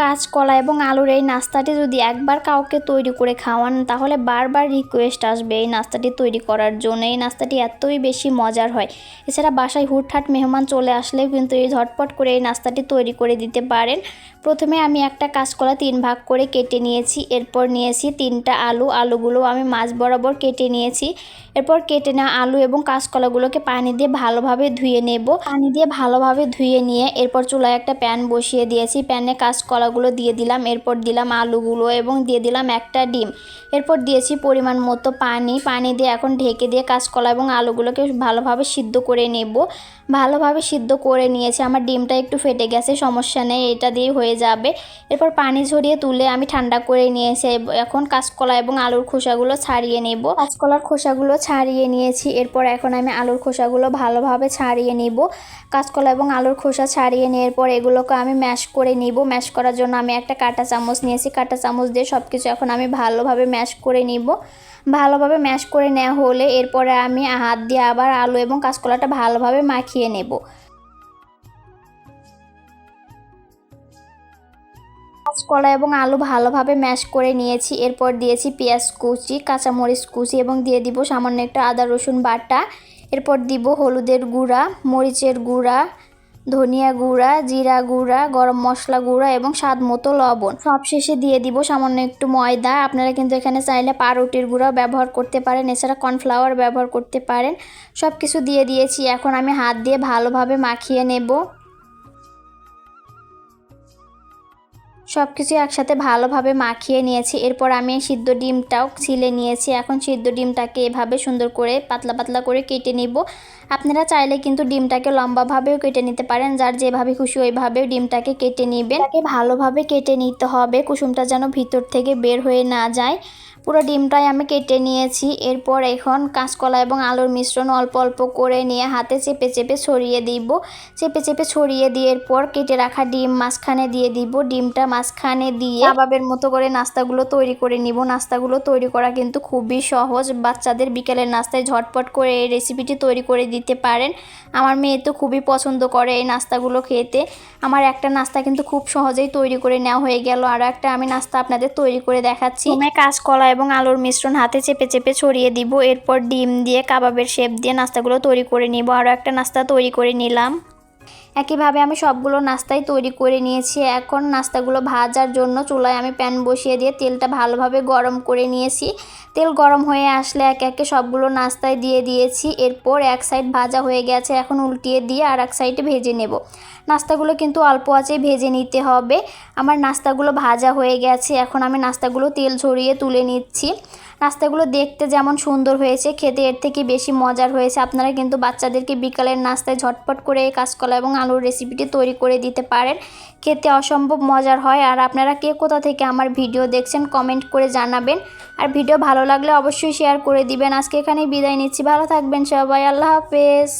কাঁচকলা এবং আলুর এই নাস্তাটি যদি একবার কাউকে তৈরি করে খাওয়ান, তাহলে বারবার রিকোয়েস্ট আসবে এই নাস্তাটি তৈরি করার জন্য। এই নাস্তাটি এতই বেশি মজার হয়। এছাড়া বাসায় হুটহাট মেহমান চলে আসলেও কিন্তু এই ঝটপট করে এই নাস্তাটি তৈরি করে দিতে পারেন। প্রথমে আমি একটা কাঁচকলা তিন ভাগ করে কেটে নিয়েছি। এরপর নিয়েছি তিনটা আলু। আলুগুলো আমি মাছ বরাবর কেটে নিয়েছি। এরপর কেটে নেওয়া আলু এবং কাঁচকলাগুলোকে পানি দিয়ে ভালোভাবে ধুয়ে নেব। পানি দিয়ে ভালোভাবে ধুয়ে নিয়ে এরপর চুলায় একটা প্যান বসিয়ে দিয়েছি। প্যানে কাঁচকলাগুলো দিয়ে দিলাম, এরপর দিলাম আলুগুলো এবং দিয়ে দিলাম একটা ডিম। এরপর দিয়েছি পরিমাণ মতো পানি। পানি দিয়ে এখন ঢেকে দিয়ে কাঁচকলা এবং আলুগুলোকে ভালোভাবে সিদ্ধ করে নেব। ভালোভাবে সিদ্ধ করে নিয়েছি। আমার ডিমটা একটু ফেটে গেছে, সমস্যা নেই, এটা দিয়ে হয়ে যাবে। এরপর পানি ঝরিয়ে তুলে আমি ঠান্ডা করে নিয়েছি। এখন কাঁচকলা এবং আলুর খোসাগুলো ছাড়িয়ে নেব। কাঁচকলার খোসাগুলো ছাড়িয়ে নিয়েছি। এরপর এখন আমি আলুর খোসাগুলো ভালোভাবে ছাড়িয়ে নিব। কাঁচকলা এবং আলুর খোসা ছাড়িয়ে নেওয়ার পর এগুলোকে আমি ম্যাশ করে নিব। ম্যাশ করার জন্য আমি একটা কাঁটা চামচ নিয়েছি। কাঁটা চামচ দিয়ে সব কিছু এখন আমি ভালোভাবে ম্যাশ করে নিব। ভালোভাবে ম্যাশ করে নেওয়া হলে এরপরে আমি হাত দিয়ে আবার আলু এবং কাঁচকলাটা ভালোভাবে মাখিয়ে নেব। কাঁচকলা এবং আলু ভালোভাবে ম্যাশ করে নিয়েছি। এরপর দিয়েছি পেঁয়াজ কুচি, কাঁচামরিচ কুচি এবং দিয়ে দিব সামান্য একটু আদা, রসুন বাটা। এরপর দিব হলুদের গুঁড়া, মরিচের গুঁড়া, ধনিয়া গুঁড়া, জিরা গুঁড়া, গরম মশলা গুঁড়া এবং স্বাদ মতো লবণ। সব শেষে দিয়ে দিব সামান্য একটু ময়দা। আপনারা কিন্তু এখানে চাইলে পাউরুটির গুঁড়া ব্যবহার করতে পারেন, এছাড়া কর্নফ্লাওয়ার ব্যবহার করতে পারেন। সব কিছু দিয়ে দিয়েছি। এখন আমি হাত দিয়ে ভালোভাবে মাখিয়ে নেব। সব কিছু একসাথে ভালোভাবে মাখিয়ে নিয়েছি। এরপর আমি সিদ্ধ ডিমটাও ছিলে নিয়েছি। এখন সিদ্ধ ডিমটাকে এভাবে সুন্দর করে পাতলা পাতলা করে কেটে নিব। আপনারা চাইলে কিন্তু ডিমটাকে লম্বাভাবেও কেটে নিতে পারেন। যার যেভাবে খুশি ওইভাবেও ডিমটাকে কেটে নেবেন। তাকে ভালোভাবে কেটে নিতে হবে। কুসুমটা যেন ভিতর থেকে বের হয়ে না যায়। পুরো ডিমটাই আমি কেটে নিয়েছি। এরপর এখন কাঁচকলা এবং আলুর মিশ্রণ অল্প অল্প করে নিয়ে হাতে চেপে চেপে ছড়িয়ে দিব। চেপে চেপে ছড়িয়ে দিয়ে এরপর কেটে রাখা ডিম মাঝখানে দিয়ে দিব। ডিমটা মাঝখানে দিয়ে কাবাবের মতো করে নাস্তাগুলো তৈরি করে নিব। নাস্তাগুলো তৈরি করা কিন্তু খুবই সহজ। বাচ্চাদের বিকেলের নাস্তায় ঝটপট করে এই রেসিপিটি তৈরি করে দিতে পারেন। আমার মেয়ে তো খুবই পছন্দ করে এই নাস্তাগুলো খেতে। আমার একটা নাস্তা কিন্তু খুব সহজেই তৈরি করে নেওয়া হয়ে গেল। আর একটা আমি নাস্তা আপনাদের তৈরি করে দেখাচ্ছি। কাঁচকলা এবং আলুর মিশ্রণ হাতে চেপে চেপে ছড়িয়ে দিব। এরপর ডিম দিয়ে কাবাবের শেপ দিয়ে নাস্তাগুলো তৈরি করে নিব। আরও একটা নাস্তা তৈরি করে নিলাম। একইভাবে আমি সবগুলো নাস্তাই তৈরি করে নিয়েছি। এখন নাস্তাগুলো ভাজার জন্য চুলায় আমি প্যান বসিয়ে দিয়ে তেলটা ভালোভাবে গরম করে নিয়েছি। তেল গরম হয়ে আসলে এক একে সবগুলো নাস্তায় দিয়ে দিয়েছি। এরপর এক সাইড ভাজা হয়ে গেছে। এখন উল্টিয়ে দিয়ে আর এক সাইডে ভেজে নেব। নাস্তাগুলো কিন্তু অল্প আছে ভেজে নিতে হবে। আমার নাস্তাগুলো ভাজা হয়ে গেছে। এখন আমি নাস্তাগুলো তেল ঝরিয়ে তুলে নিচ্ছি। নাস্তাগুলো দেখতে যেমন সুন্দর হয়েছে, খেতে এর থেকে বেশি মজার হয়েছে। আপনারা কিন্তু বাচ্চাদেরকে বিকালের নাস্তায় ঝটপট করে কাঁচকলা এবং আলুর রেসিপিটি তৈরি করে দিতে পারেন। খেতে অসম্ভব মজার হয়। আর আপনারা কে কোথা থেকে আমার ভিডিও দেখছেন কমেন্ট করে জানাবেন। আর ভিডিও ভালো লাগলে অবশ্যই শেয়ার করে দিবেন। আজকে এখানেই বিদায় নিচ্ছি। ভালো থাকবেন সবাই। আল্লাহ হাফেজ।